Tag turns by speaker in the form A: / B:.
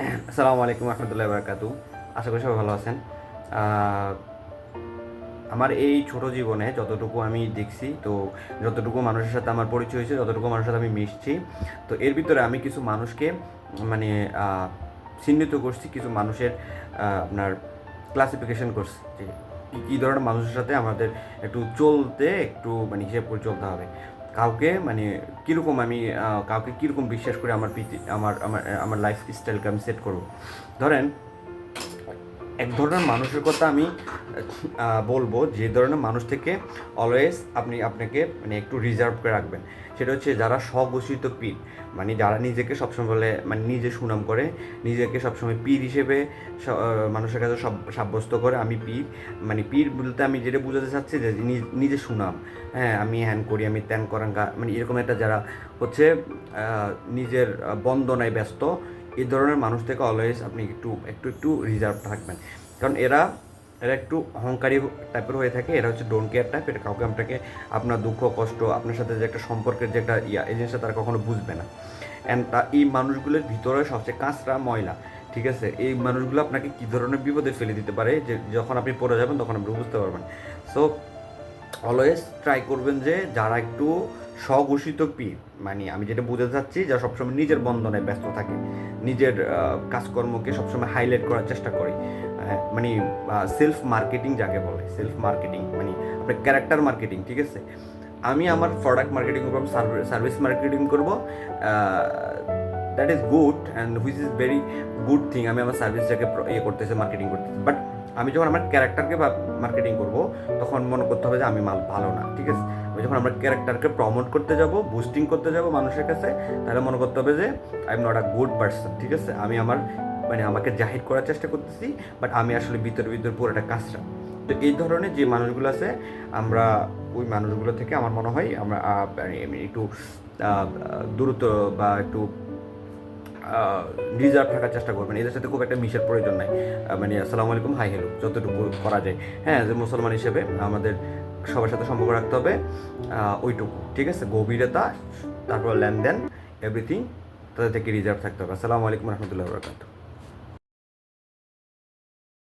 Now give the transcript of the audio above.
A: আসসালামু আলাইকুম রহমতুল্লাহ বারকাতু। আশা করি সবাই ভালো আছেন। আমার এই ছোট জীবনে যতটুকু আমি দেখছি, তো যতটুকু মানুষের সাথে আমার পরিচয় হয়েছে, যতটুকু মানুষের সাথে আমি মিশছি, তো এর ভিতরে আমি কিছু মানুষকে মানে চিহ্নিত করছি, কিছু মানুষের আপনার ক্লাসিফিকেশন করছি যে কী- কী ধরনের মানুষের সাথে আমাদের একটু চলতে, একটু মানে হিসেব করে চলতে হবে। কাউকে মানে কীরকম আমি কাউকে কীরকম বিশ্বাস করে আমার আমার আমার আমার লাইফ স্টাইলকে আমি সেট করব? ধরেন এক ধরনের মানুষের কথা আমি বলব যে ধরনের মানুষ থেকে অলওয়েজ আপনি আপনাকে মানে একটু রিজার্ভ করে রাখবেন। সেটা হচ্ছে যারা স্বঘোষিত পীর মানে যারা নিজেকে সবসময় বলে মানে নিজে সুনাম করে, নিজেকে সবসময় পীর হিসেবে মানুষের কাছে সব, সাব্যস্ত করে, আমি পীর। মানে পীর বলতে আমি যেটা বোঝাতে চাচ্ছি যে নিজ- নিজে সুনাম। হ্যাঁ আমি হ্যান করি, আমি ত্যান করাঙ্গা মানে এরকম একটা যারা হচ্ছে নিজের বন্দনায় ব্যস্ত এই ধরনের মানুষ থেকে অলওয়েজ আপনি একটু একটু একটু রিজার্ভ থাকবেন। কারণ এরা এরা একটু অহংকারী টাইপের হয়ে থাকে, এরা হচ্ছে ডোন্ট কেয়ার টাইপ এটা কাউকে আপনাকে আপনার দুঃখ, কষ্ট, আপনার সাথে যে একটা সম্পর্কের যে একটা ইয়া, এই জিনিসটা তারা কখনো বুঝবে না। অ্যান্ড তা, এই মানুষগুলোর ভিতরে সবচেয়ে কাঁচরা ময়লা, ঠিক আছে? এই মানুষগুলো আপনাকে কী ধরনের বিপদে ফেলে দিতে পারে? যে, যখন আপনি পড়ে যাবেন, তখন আপনি বুঝতে পারবেন। সো অলওয়েজ ট্রাই করবেন যে যারা একটু স্বঘোষিত পীর মানে আমি যেটা বুঝতে চাচ্ছি যারা সবসময় নিজের বন্ধনে ব্যস্ত থাকে, নিজের কাজকর্মকে সবসময় হাইলাইট করার চেষ্টা করে। মানে সেলফ মার্কেটিং যাকে বলে সেলফ মার্কেটিং মানে আপনার ক্যারেক্টার মার্কেটিং ঠিক আছে? আমি আমার প্রোডাক্ট মার্কেটিং করব সার্ভিস মার্কেটিং করব that is good and which is very good thing আমি আমার সার্ভিসটাকে ইয়ে করতেছি মার্কেটিং করতেছি বাট আমি যখন আমার ক্যারেক্টারকে মার্কেটিং করব তখন মনে করতে হবে যে আমি মাল ভালো না ঠিক আছে? আমি যখন আমার ক্যারেক্টারকে প্রমোট করতে যাব বুস্টিং করতে যাব মানুষের কাছে তাহলে মনে করতে হবে যে I am not a good person ঠিক আছে? আমি আমার মানে আমাকে জাহির করার চেষ্টা করতেছি বাট আমি আসলে ভিতরে ভিতরে পুরোটা কাজটা। তো এই ধরনের যে মানুষগুলো আছে আমরা ওই মানুষগুলো থেকে আমার মনে হয় আমরা মানে একটু আহ, দ্রুত বা একটু রিজার্ভ থাকার চেষ্টা করবেন। এদের সাথে খুব একটা মিশের প্রয়োজন নাই। মানে আসসালামু আলাইকুম, হাই হ্যালো যতটুকু করা যায়। হ্যাঁ যে মুসলমান হিসেবে আমাদের সবার সাথে সম্পর্ক রাখতে হবে ওইটুকু, ঠিক আছে? গভীরতা, তারপর লেনদেন এভরিথিং তাদের থেকে রিজার্ভ থাকতে হবে। আসসালামু আলাইকুম, রহমতুল্লাহ বরকাত